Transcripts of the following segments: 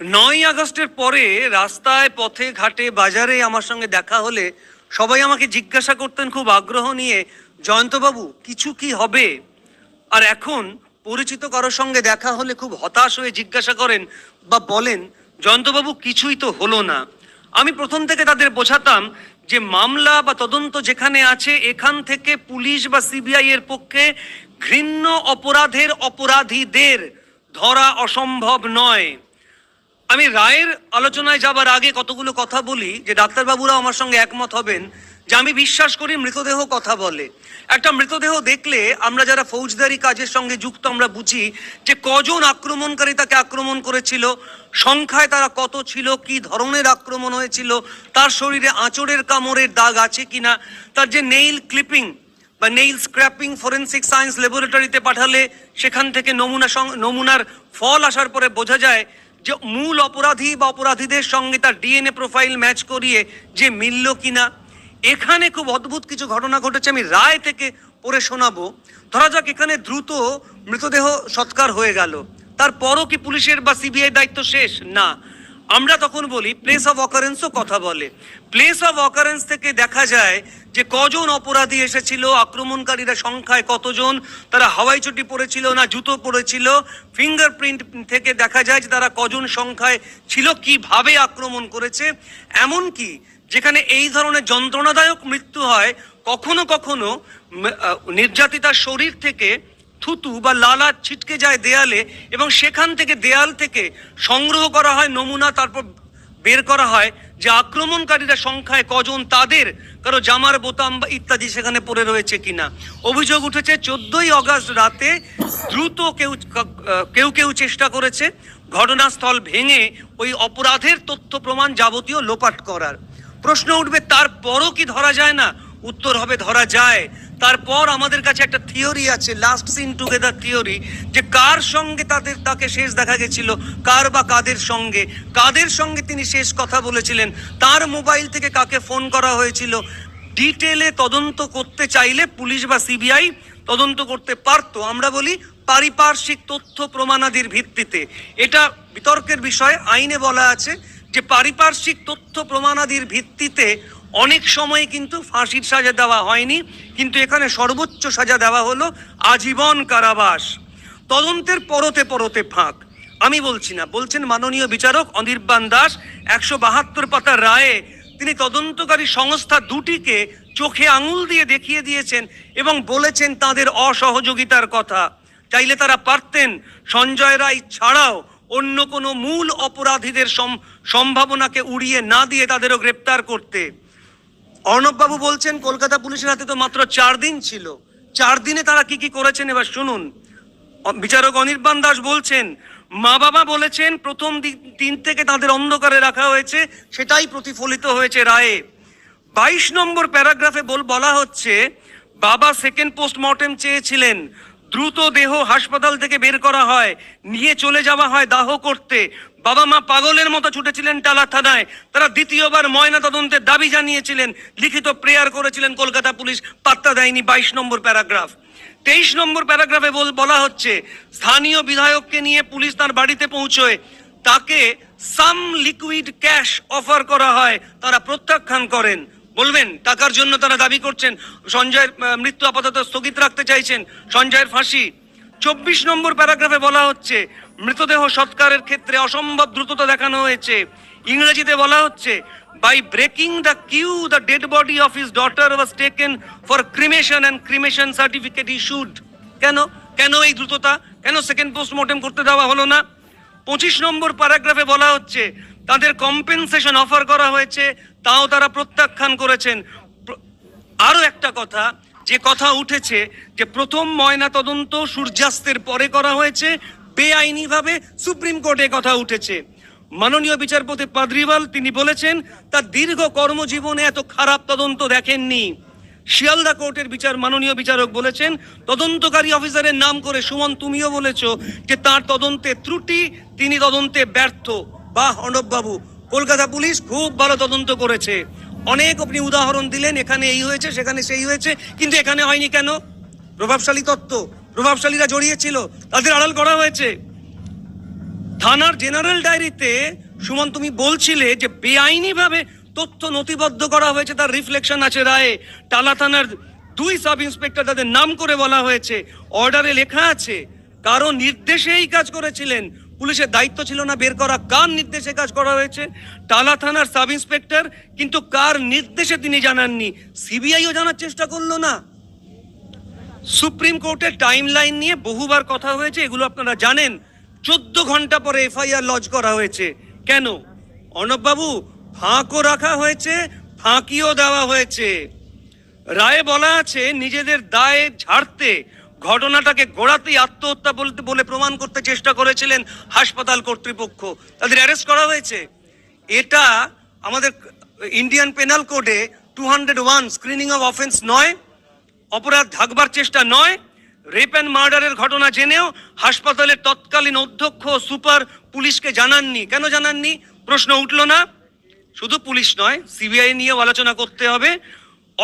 নয় আগস্টের পরে রাস্তায়, পথে, ঘাটে, বাজারে আমার সঙ্গে দেখা হলে সবাই আমাকে জিজ্ঞাসা করতেন খুব আগ্রহ নিয়ে, জয়ন্তবাবু, কিছু কি হবে? আর এখন পরিচিত কারোর সঙ্গে দেখা হলে খুব হতাশ হয়ে জিজ্ঞাসা করেন বা বলেন, জয়ন্তবাবু, কিছুই তো হলো না। আমি প্রথম থেকে তাদের বোঝাতাম যে মামলা বা তদন্ত যেখানে আছে, এখান থেকে পুলিশ বা সিবিআই এর পক্ষে ঘৃণ্য অপরাধের অপরাধীদের ধরা অসম্ভব নয়। আমি রায়ের আলোচনায় যাবার আগে কতগুলো কথা বলি যে ডাক্তারবাবুরা আমার সঙ্গে একমত হবেন যে আমি বিশ্বাস করি মৃতদেহ কথা বলে। একটা মৃতদেহ দেখলে আমরা যারা ফৌজদারি কাজের সঙ্গে যুক্ত আমরা বুঝি যে কজন আক্রমণকারী তাকে আক্রমণ করেছিল, সংখ্যায় তারা কত ছিল, কি ধরনের আক্রমণ হয়েছিল, তার শরীরে আঁচড়ের কামড়ের দাগ আছে কিনা, তার যে নেইল ক্লিপিং বা নেইল স্ক্র্যাপিং ফরেন্সিক সায়েন্স ল্যাবরেটরিতে পাঠালে সেখান থেকে নমুনা নমুনার ফল আসার পরে বোঝা যায় যে মূল অপরাধী বা অপরাধীদের সঙ্গে তার ডিএনএ প্রোফাইল ম্যাচ করিয়ে যে মিলল কিনা, এখানে খুব অদ্ভুত কিছু ঘটনা ঘটেছে, আমি রায় থেকে পড়ে শোনাবো। ধরা যাক এখানে দ্রুত মৃতদেহ সৎকার হয়ে গেল। তারপরও কি পুলিশের বা সিবিআই দায়িত্ব শেষ? না। আমরা তখন বলি প্লেস অফ অকারেন্সও কথা বলে। প্লেস অফ অকারেন্স থেকে দেখা যায় যে কজন অপরাধী এসেছিল, আক্রমণকারীরা সংখ্যায় কতজন, তারা হাওয়াই চটি পরেছিল না জুতো পরেছিল ফিঙ্গারপ্রিন্ট থেকে দেখা যায় যে তারা কজন সংখ্যায় ছিল, কীভাবে আক্রমণ করেছে। এমনকি যেখানে এই ধরনের যন্ত্রণাদায়ক মৃত্যু হয়, কখনো কখনো নির্যাতিতার শরীর থেকে থুতু বা লালা ছিটকে যায় দেয়ালে এবং সেখান থেকে দেয়াল থেকে সংগ্রহ করা হয় নমুনা, তারপর বের করা হয় যে আক্রমণকারীরা সংখ্যায় কজন, তাদের কারও জামার বোতাম বা ইত্যাদি সেখানে পড়ে রয়েছে কিনা। অভিযোগ উঠেছে, চোদ্দই অগস্ট রাতে দ্রুত কেউ কেউ কেউ চেষ্টা করেছে ঘটনাস্থল ভেঙে ওই অপরাধের তথ্য প্রমাণ যাবতীয় লোপাট করার। প্রশ্ন উঠবে, তারপরও কি ধরা যায় না? উত্তর হবে, ধরা যায়। তারপর আমাদের কাছে একটা থিওরি আছে লাস্ট সিন টুগেদার থিওরি, যে কার সঙ্গে তাদের, তাকে শেষ দেখা গেছিল, কার বা কাদের সঙ্গে? কাদের সঙ্গে তিনি শেষ কথা বলেছিলেন? তার মোবাইল থেকে কাকে ফোন করা হয়েছিল? ডিটেলে তদন্ত করতে চাইলে পুলিশ বা সিবিআই তদন্ত করতে পারতো। আমরা বলি পারিপার্শ্বিক তথ্য প্রমাণাদির ভিত্তিতে। এটা বিতর্কের বিষয়, আইনে বলা আছে যে পারিপার্শ্বিক তথ্য প্রমাণাদির ভিত্তিতে অনেক সময় কিন্তু ফাঁসির সাজা দেওয়া হয়নি, কিন্তু এখানে সর্বোচ্চ সাজা দেওয়া হলো আজীবন কারাবাস। তদন্তের পরতে পরতে ফাঁক। আমি বলছি না, বলছেন মাননীয় বিচারক অনির্বাণ দাস, একশো বাহাত্তর পাতার রায়ে। তিনি তদন্তকারী সংস্থা দুটিকে চোখে আঙুল দিয়ে দেখিয়ে দিয়েছেন এবং বলেছেন তাদের অসহযোগিতার কথা। চাইলে তারা পারতেন, সঞ্জয় রায় ছাড়াও অন্য কোনো মূল অপরাধীদের সম- সম্ভাবনাকে উড়িয়ে না দিয়ে তাদেরও গ্রেপ্তার করতে। অর্ণববাবু বলছেন, কলকাতা পুলিশের হাতে তো মাত্র চার দিন ছিল। চার দিনে তারা কি কি করেছেন এবার শুনুন। বিচারক অনির্বাণ দাস বলছেন, মা বাবা বলেছেন, প্রথম দিন থেকে তাদের অন্ধকারে রাখা হয়েছে, সেটাই প্রতিফলিত হয়েছে রায়ে। বাইশ নম্বর প্যারাগ্রাফে বল, বলা হচ্ছে, বাবা সেকেন্ড পোস্টমর্টেম চেয়েছিলেন। দ্রুত দেহ হাসপাতাল থেকে বের করা হয়। নিয়ে চলে যাওয়া হয় দাহ করতে। বাবা মা পাগলের মতো ছুটেছিলেন টালা থানায়। তারা দ্বিতীয়বার ময়না তদন্তের দাবি জানিয়েছিলেন। লিখিত প্রেয়ার করেছিলেন কলকাতা পুলিশ, পাত্তা দেয়নি বাইশ নম্বর প্যারাগ্রাফ। তেইশ নম্বর প্যারাগ্রাফে বল- হচ্ছে, স্থানীয় বিধায়ককে নিয়ে পুলিশ তার বাড়িতে পৌঁছয়। তাকে সাম লিকুইড ক্যাশ অফার করা হয়। তারা প্রত্যাখ্যান করেন। বলবেন, টাকার জন্য তারা দাবি করছেন, সঞ্জয়ের মৃত্যু আপাতত স্থগিত রাখতে চাইছেন সঞ্জয়ের ফাঁসি। চব্বিশ নম্বর প্যারাগ্রাফে বলা হচ্ছে, মৃতদেহ সৎকারের ক্ষেত্রে অসম্ভব দ্রুততা দেখানো হয়েছে। ইংরেজিতে বলা হচ্ছে by breaking the queue the dead body of his daughter was taken for cremation and cremation certificate issued কেন? কেন এই দ্রুততা? কেন সেকেন্ড পোস্টমর্টেম করতে দেওয়া হলো না? পঁচিশ নম্বর প্যারাগ্রাফে বলা হচ্ছে তাদের কম্পেনসেশন অফার করা হয়েছে, তাও তারা প্রত্যাখ্যান করেছেন। আরও একটা কথা, যে কথা উঠেছে যে প্রথম ময়না তদন্ত সূর্যাস্তের পরে করা হয়েছে, বেআইনিভাবে সুপ্রিম কোর্টে কথা উঠেছে। মাননীয় বিচারপতি পাদ্রিওয়াল তিনি বলেছেন, তার দীর্ঘ কর্মজীবনে এত খারাপ তদন্ত দেখেননি। শিয়ালদা কোর্টের বিচার, মাননীয় বিচারক বলেছেন, তদন্তকারী অফিসারের নাম করে সুমন তুমিও বলেছ যে তার তদন্তে ত্রুটি, তিনি তদন্তে ব্যর্থ। বাহ, অর্ণববাবু। কলকাতা পুলিশ খুব ভালো তদন্ত করেছে। অনেক আপনি উদাহরণ দিলেন, এখানে এই হয়েছে, সেখানে সেই হয়েছে, কিন্তু এখানে হয়নি কেন? প্রভাবশালী তত্ত্ব। প্রভাবশালীরা জড়িয়েছিল, তাদের আড়াল করা হয়েছে। থানার জেনারেল ডায়েরিতে, সুমন, তুমি বলছিলে যে বেআইনিভাবে তথ্য নথিবদ্ধ করা হয়েছে, তার রিফ্লেকশন আছে রায়ে। টালা থানার দুই সাব ইন্সপেক্টর তাদের নাম করে বলা হয়েছে। অর্ডারে লেখা আছে, কারও নির্দেশে এই কাজ করেছিলেন পুলিশের দায়িত্ব ছিল না বের করা, কার নির্দেশে কাজ করা হয়েছে, টালা থানার সাব ইন্সপেক্টর, কিন্তু কার নির্দেশে তিনি জানাননি, সিবিআইও জানার চেষ্টা করল না। সুপ্রিম কোর্টের টাইম লাইন নিয়ে বহুবার কথা হয়েছে, এগুলো আপনারা জানেন। চোদ্দ ঘণ্টা পরে এফআইআর লজ করা হয়েছে। কেন? অর্ণববাবু, ফাঁকও রাখা হয়েছে, ফাঁকিও দেওয়া হয়েছে। রায়ে বলা আছে, নিজেদের দায়ে ঝাড়তে ঘটনাটাকে গোড়াতেই আত্মহত্যা বলতে বলে প্রমাণ করতে চেষ্টা করেছিলেন হাসপাতাল কর্তৃপক্ষ। তাদের অ্যারেস্ট করা হয়েছে। এটা আমাদের ইন্ডিয়ান পেনাল কোডে two hundred one screening of offence নয়, অপরাধ ঢাকবার চেষ্টা নয় রেপ অ্যান্ড মার্ডারের ঘটনা জেনেও হাসপাতালের তৎকালীন অধ্যক্ষ সুপার পুলিশকে জানাননি। কেন জানাননি? প্রশ্ন উঠল না। শুধু পুলিশ নয় সিবিআই নিয়েও আলোচনা করতে হবে।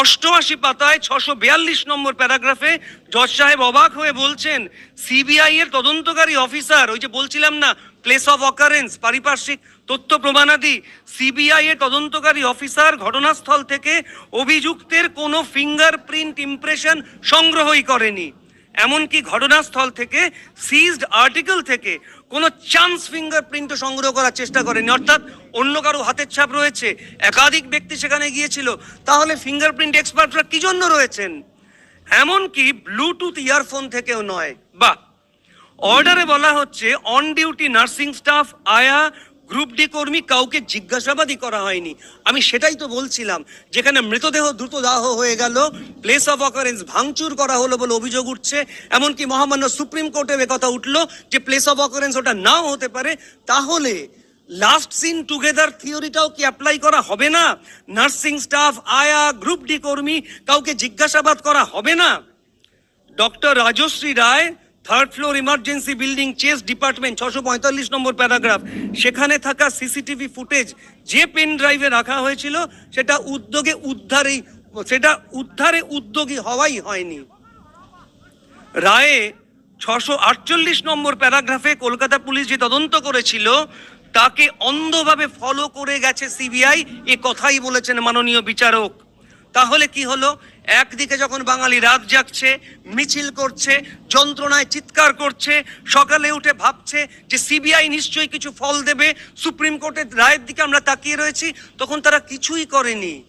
অষ্টআশি পাতায় ছশো বিয়াল্লিশ নম্বর প্যারাগ্রাফে জজ সাহেব অবাক হয়ে বলছেন, সিবিআই এর তদন্তকারী অফিসার, ওই যে বলছিলাম না প্লেস অফ অকারেন্স পারিপার্শ্বিক তথ্য প্রমাণাদি, সিবিআই এর তদন্তকারী অফিসার ঘটনাস্থল থেকে অভিযুক্তের কোনো ফিঙ্গারপ্রিন্ট ইমপ্রেশন সংগ্রহই করেনি। এমনকি ঘটনাস্থল থেকে সিজড আর্টিকেল থেকে কোনো চান্স ফিঙ্গারপ্রিন্টও সংগ্রহ করার চেষ্টা করেনি। অর্থাৎ অন্য কারও হাতের ছাপ রয়েছে। একাধিক ব্যক্তি সেখানে গিয়েছিল। তাহলে ফিঙ্গারপ্রিন্ট এক্সপার্টরা কি জন্য রয়েছেন? এমনকি ব্লুটুথ ইয়ারফোন থেকেও নয়। বা অর্ডারে বলা হচ্ছে অন ডিউটি নার্সিং স্টাফ আয়া গ্রুপ ডি কর্মী কাউকে জিজ্ঞাসাবাদই করা হয়নি। আমি সেটাই তো বলছিলাম, যেখানে মৃতদেহ দ্রুত দাহ হয়ে গেল প্লেস অফ অকারেন্স ভাঙচুর করা হলো বলে অভিযোগ উঠছে, এমনকি মহামান্য সুপ্রিম কোর্টে কথা উঠল যে প্লেস অফ অকারেন্স ওটা নাও হতে পারে, তাহলে লাস্ট সিন টুগেদার থিওরিটাও কি অ্যাপ্লাই করা হবে না? নার্সিং স্টাফ আয়া গ্রুপ ডি কর্মী, কাউকে জিজ্ঞাসাবাদ করা হবে না? Doctor Rajashree Roy third floor emergency building chest department ছশো পঁয়তাল্লিশ নম্বর প্যারাগ্রাফ। সেখানে থাকা সিসিটিভি ফুটেজ যে পেন ড্রাইভে রাখা হয়েছিল, সেটা উদ্যোগে উদ্ধারেই, সেটা উদ্ধারে উদ্যোগী হওয়াই হয়নি। রায়ে ছশো আটচল্লিশ নম্বর প্যারাগ্রাফে কলকাতা পুলিশ যে তদন্ত করেছিল, তাকে অন্ধভাবে ফলো করে গেছে সিবিআই, এ কথাই বলেছেন মাননীয় বিচারক। তাহলে কি হলো? একদিকে যখন বাঙালি রাত জাগছে, মিছিল করছে, যন্ত্রণায় চিৎকার করছে, সকালে উঠে ভাবছে যে সিবিআই নিশ্চয়ই কিছু ফল দেবে, সুপ্রিম কোর্টের রায়ের দিকে আমরা তাকিয়ে রয়েছি, তখন তারা কিছুই করেনি।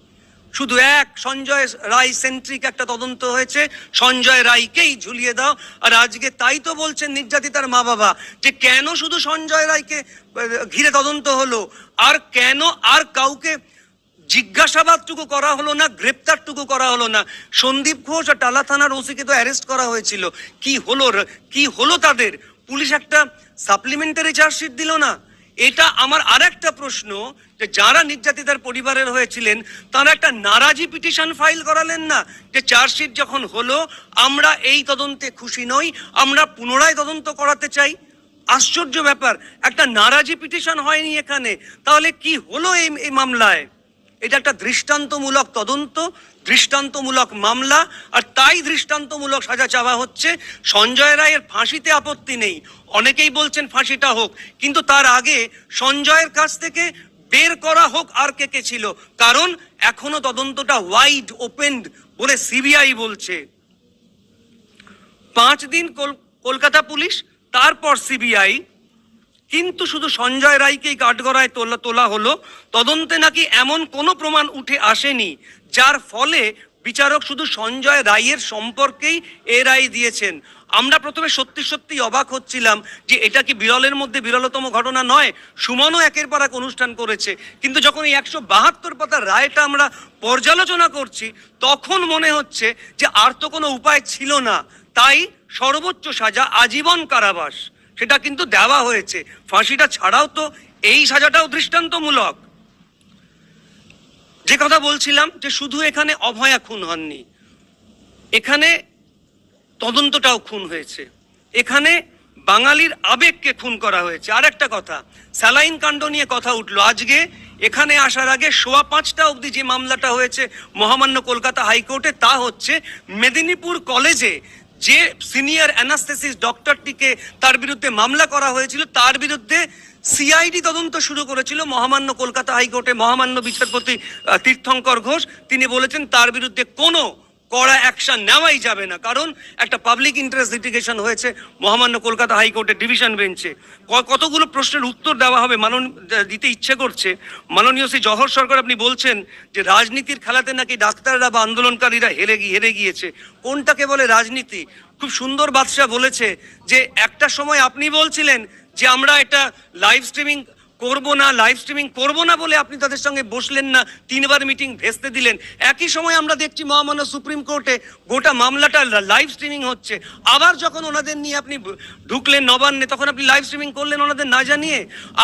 শুধু এক সঞ্জয় রায় সেন্ট্রিক একটা তদন্ত হয়েছে, সঞ্জয় রায়কেই ঝুলিয়ে দাও। আর আজকে তাই তো বলছেন নির্যাতিতার মা বাবা যে কেন শুধু সঞ্জয় রায়কে ঘিরে তদন্ত হলো? আর কেন আর কাউকে জিজ্ঞাসাবাদটুকু করা হলো না, গ্রেপ্তারটুকু করা হলো না। সন্দীপ ঘোষ আর টালা থানার ওসিকে তো অ্যারেস্ট করা হয়েছিল। কি হলো কি হলো তাদের? পুলিশ একটা সাপ্লিমেন্টারি চার্জশিট দিল না? এটা আমার আর একটা প্রশ্ন, যে যারা নির্যাতিতার পরিবারের হয়েছিলেন, তারা একটা নারাজি পিটিশন ফাইল করালেন না? যে চার্জশিট যখন হলো, আমরা এই তদন্তে খুশি নই, আমরা পুনরায় তদন্ত করাতে চাই? আশ্চর্য ব্যাপার, একটা নারাজি পিটিশন হয়নি এখানে। তাহলে কি হলো এই মামলায়? এটা একটা দৃষ্টান্তমূলক তদন্ত, দৃষ্টান্তমূলক মামলা, আর তাই দৃষ্টান্তমূলক সাজা চাওয়া হচ্ছে। সঞ্জয় রায়ের ফাঁসিতে আপত্তি নেই। অনেকেই বলছেন ফাঁসিটা হোক, কিন্তু তার আগে সঞ্জয়ের কাছ থেকে বের করা হোক আর কে কে ছিল, কারণ এখনও তদন্তটা ওয়াইড ওপেন বলে সিবিআই বলছে। পাঁচ দিন কলকাতা পুলিশ, তারপর সিবিআই কিন্তু শুধু সঞ্জয় রায়কেই কাঠগড়ায় তোলা তোলা হলো, তদন্তে নাকি এমন কোনো প্রমাণ উঠে আসেনি, যার ফলে বিচারক শুধু সঞ্জয় রায়ের সম্পর্কেই এ রায় দিয়েছেন। আমরা প্রথমে সত্যি সত্যি অবাক হচ্ছিলাম যে এটা কি বিরলের মধ্যে বিরলতম ঘটনা নয়, সুমনও একের পর এক অনুষ্ঠান করেছে। কিন্তু যখন এই একশো বাহাত্তর পাতার রায়টা আমরা পর্যালোচনা করছি, তখন মনে হচ্ছে যে আর তো কোনো উপায় ছিল না। তাই সর্বোচ্চ সাজা, আজীবন কারাবাস। সেটা কিন্তু দেওয়া হয়েছে। ফাঁসিটা ছাড়াও তো এই সাজাটাও দৃষ্টান্তমূলক। যে কথা বলছিলাম যে শুধু এখানে অভয়া খুন হননি, এখানে তদন্তটাও খুন হয়েছে। এখানে বাঙালির আবেগকে খুন করা হয়েছে। আর একটা কথা, স্যালাইন কাণ্ড নিয়ে কথা উঠল। আজকে এখানে আসার আগে সোয়া পাঁচটা অবধি যে মামলাটা হয়েছে মহামান্য কলকাতা হাইকোর্টে, তা হচ্ছে মেদিনীপুর কলেজে যে সিনিয়র অ্যানাস্থেসিস ডক্টরটিকে তার বিরুদ্ধে মামলা করা হয়েছিল, তার বিরুদ্ধে সিআইডি তদন্ত শুরু করেছিল মহামান্য কলকাতা হাইকোর্টে মহামান্য বিচারপতি তীর্থঙ্কর ঘোষ। তিনি বলেছেন, তার বিরুদ্ধে কোনো কড়া অ্যাকশন নেওয়াই যাবে না। কারণ একটা পাবলিক ইন্টারেস্ট লিটিগেশন হয়েছে, মহামান্য কলকাতা হাইকোর্টের ডিভিশন বেঞ্চে কতগুলো প্রশ্নের উত্তর দেওয়া হবে মানন দিতে ইচ্ছে করছে। মাননীয় শ্রী জহর সরকার আপনি বলছেন যে রাজনীতির খেলাতে নাকি ডাক্তাররা বা আন্দোলনকারীরা হেরে গিয়ে হেরে গিয়েছে। কোনটাকে বলে রাজনীতি? খুব সুন্দর বাদশাহ বলেছে যে একটা সময় আপনি বলছিলেন যে আমরা এটা লাইভ স্ট্রিমিং করব না লাইভ স্ট্রিমিং করব না বলে আপনি তাদের সঙ্গে বসলেন না, তিনবার মিটিং ভেস্তে দিলেন। একই সময় আমরা দেখছি মহামান্য সুপ্রিম কোর্টে গোটা মামলাটা লাইভ স্ট্রিমিং হচ্ছে। আবার যখন ওনাদের নিয়ে আপনি ঢুকলেন নবান্নে, তখন আপনি লাইভ স্ট্রিমিং করলেন ওনাদের না জানিয়ে।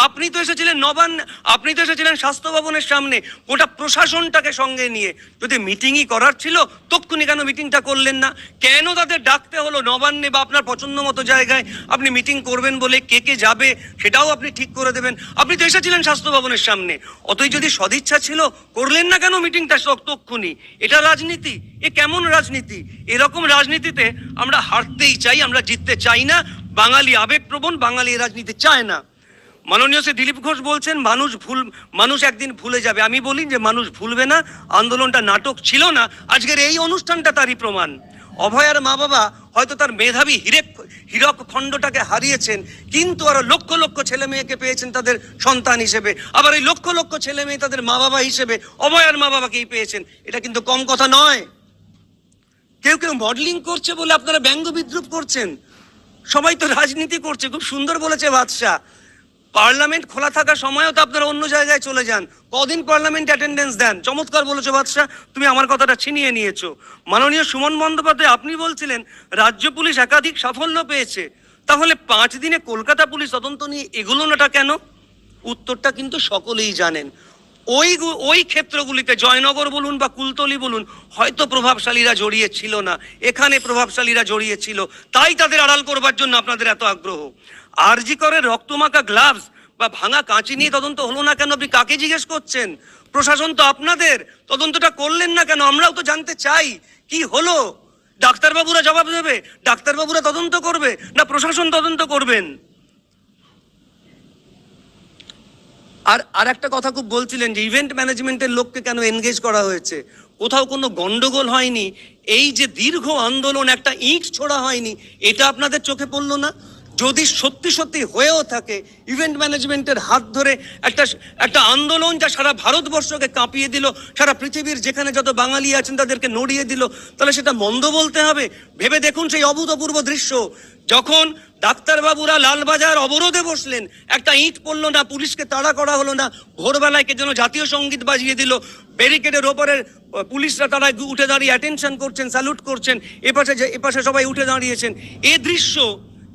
আপনি তো এসেছিলেন নবান্ন, আপনি তো এসেছিলেন স্বাস্থ্য ভবনের সামনে। গোটা প্রশাসনটাকে সঙ্গে নিয়ে যদি মিটিংই করার ছিল, তক্ষুনি কেন মিটিংটা করলেন না? কেন তাদের ডাকতে হলো নবান্নে বা আপনার পছন্দ মতো জায়গায়? আপনি মিটিং করবেন বলে কে কে যাবে, সেটাও আপনি ঠিক করে দেবেন। আপনি তো এসেছিলেন স্বাস্থ্য ভবনের সামনে। অতই যদি সদিচ্ছা ছিল, করলেন না কেন মিটিংটা তক্ষুনি এটা রাজনীতি। এ কেমন রাজনীতি? এরকম রাজনীতিতে আমরা হারতেই চাই, আমরা জিততে চাই না। বাঙালি আবেগপ্রবণ, বাঙালি রাজনীতি চায় না। মাননীয় শ্রী দিলীপ ঘোষ বলছেন, মানুষ ভুল, মানুষ একদিন ভুলে যাবে। আমি বলি যে মানুষ ভুলবে না, আন্দোলনটা নাটক ছিল না, আজকের এই অনুষ্ঠানটা তারই প্রমাণ। অভয়ার মা বাবা হয়তো তার মেধাবী হিরেক হীরক খণ্ডটাকে হারিয়েছেন, কিন্তু আরও লক্ষ লক্ষ ছেলে মেয়েকে পেয়েছেন তাদের সন্তান হিসেবে। আবার এই লক্ষ লক্ষ ছেলে মেয়ে তাদের মা বাবা হিসেবে অময়ার মা বাবাকেই পেয়েছেন। এটা কিন্তু কম কথা নয়। কেউ কেউ মডেলিং করছে বলে আপনারা ব্যঙ্গ বিদ্রুপ করছেন। সবাই তো রাজনীতি করছে, খুব সুন্দর বলেছে বাদশাহ। পার্লামেন্ট খোলা থাকার সময়ও তো আপনারা অন্য জায়গায় চলে যান। কদিন পার্লামেন্ট অ্যাটেন্ডেন্স দেন। চমৎকার বলেছ বাদশাহ, তুমি আমার কথাটা ছিনিয়ে নিয়েছো। মাননীয় সুমন বন্দ্যোপাধ্যায়, আপনি বলছিলেন, রাজ্য পুলিশ একাধিক সাফল্য পেয়েছে। তাহলে পাঁচ দিনে কলকাতা পুলিশ তদন্ত নিয়ে এগুলো নাটা কেন? উত্তরটা কিন্তু সকলেই জানেন। ওই ওই ক্ষেত্রগুলিতে জয়নগর বলুন বা কুলতলি বলুন, হয়তো প্রভাবশালীরা জড়িয়ে ছিল না। এখানে প্রভাবশালীরা জড়িয়ে ছিল। তাই তাদের আড়াল করবার জন্য আপনাদের এত আগ্রহ। আরজি করে রক্তমাখা গ্লাভস বা ভাঙা কাঁচি নিয়ে তদন্ত হলো না কেন? আপনি কাকে জিজ্ঞেস করছেন? প্রশাসন তো আপনাদের। তদন্তটা করলেন না কেন? আমরাও তো জানতে চাই। কি হলো? ডাক্তারবাবুরা জবাব দেবে। ডাক্তারবাবুরা তদন্ত করবে না প্রশাসন তদন্ত করবেন? আর আর একটা কথা খুব বলছিলেন যে ইভেন্ট ম্যানেজমেন্টের লোককে কেন এনগেজ করা হয়েছে? কোথাও কোনো গন্ডগোল হয়নি? এই যে দীর্ঘ আন্দোলন, একটা ইট ছোড়া হয়নি, এটা আপনাদের চোখে পড়ল না? যদি সত্যি সত্যি হয়েও থাকে ইভেন্ট ম্যানেজমেন্টের হাত ধরে একটা একটা আন্দোলন যা সারা ভারতবর্ষকে কাঁপিয়ে দিল, সারা পৃথিবীর যেখানে যত বাঙালি আছেন তাদেরকে নড়িয়ে দিল, তাহলে সেটা মন্দ বলতে হবে? ভেবে দেখুন সেই অভূতপূর্ব দৃশ্য, যখন ডাক্তারবাবুরা লালবাজার অবরোধে বসলেন, একটা ইট পড়ল না, পুলিশকে তাড়া করা হলো না, ভোরবেলায় কে যেন জাতীয় সংগীত বাজিয়ে দিল, ব্যারিকেডের ওপরের পুলিশরা তারা উঠে দাঁড়িয়ে অ্যাটেনশন করছেন স্যালুট করছেন, এপাশে যে, এপাশে সবাই উঠে দাঁড়িয়েছেন। এ দৃশ্য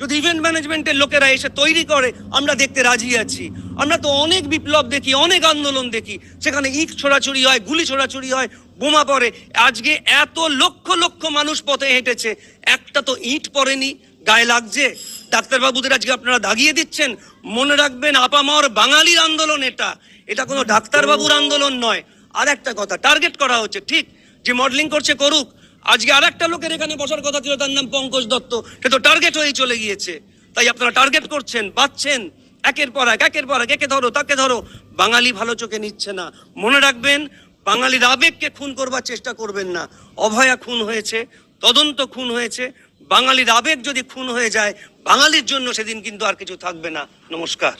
যদি ইভেন্ট ম্যানেজমেন্টের লোকেরা এসে তৈরি করে, আমরা দেখতে রাজি আছি। আমরা তো অনেক বিপ্লব দেখি, অনেক আন্দোলন দেখি। সেখানে ইট ছোড়াছুড়ি হয়, গুলি ছোড়াছুড়ি হয়, বোমা পড়ে। আজকে এত লক্ষ লক্ষ মানুষ পথে হেঁটেছে। একটা তো ইট পড়েনি, গায়ে লাগছে। ডাক্তারবাবুদের আজকে আপনারা দাগিয়ে দিচ্ছেন। মনে রাখবেন, আপামর বাঙালির আন্দোলন এটা। এটা কোনো ডাক্তারবাবুর আন্দোলন নয়। আর একটা কথা টার্গেট করা হচ্ছে, ঠিক? যে মডেলিং করছে করুক আজকে আর একটা লোকের এখানে বসার কথা ছিল, তার নাম পঙ্কজ দত্ত। সে তো টার্গেট হয়েই চলে গিয়েছে। তাই আপনারা টার্গেট করছেন, বাচ্ছেন। একের পর এক, একের পর এক, একে ধরো, তাকে ধরো। বাঙালি ভালো চোখে নিচ্ছে না। মনে রাখবেন, বাঙালির আবেগকে খুন করবার চেষ্টা করবেন না। অভয়া খুন হয়েছে, তদন্ত খুন হয়েছে। বাঙালির আবেগ যদি খুন হয়ে যায়, বাঙালির জন্য সেদিন কিন্তু আর কিছু থাকবে না। নমস্কার।